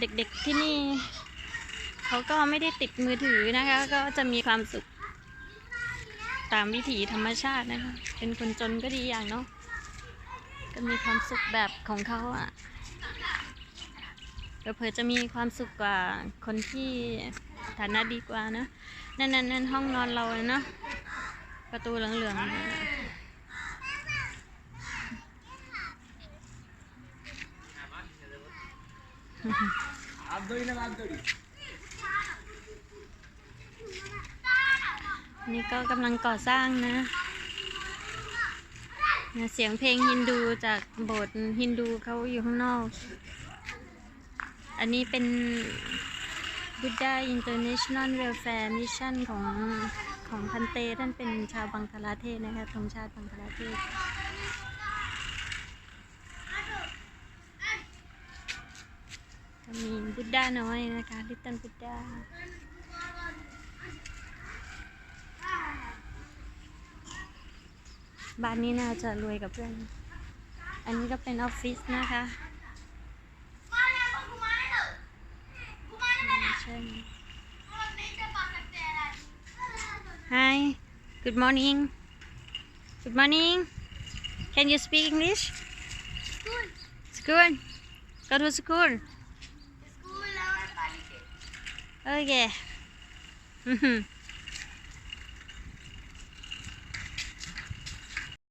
เด็กๆที่นี่ เขาก็ไม่ได้ติดมือถือนะคะ ก็จะมีความสุข ตามวิถีธรรมชาตินะคะ เป็นคนจนก็ดีอย่างเนาะก็มีความสุขแบบของเขาอะ่ะเผื่อจะมีความสุขกว่าคนที่ฐานะดีกว่านะ นั่นนั่นนั่นห้องนอนเราเลยเนาะประตูเหลืองๆ นี่ก็กำลังก่อสร้างนะนะเสียงเพลงฮินดูจากโบสถ์ฮินดูเขาอยู่ข้างนอก อันนี้เป็น Buddha International Welfare Mission ของของพันเตท่านเป็นชาวบังคลาเทศนะคะธงชาติบังคลาเทศ ก็มี บุดด้าน้อยนะคะลิตเติ้ลบุดด้าบ้านนี้น่าจะรวยกับเพื่อน อันนี้ก็เป็นออฟฟิศนะคะใช่ Hi good morning good morning can you speak English school go to school 欧耶嗯哼。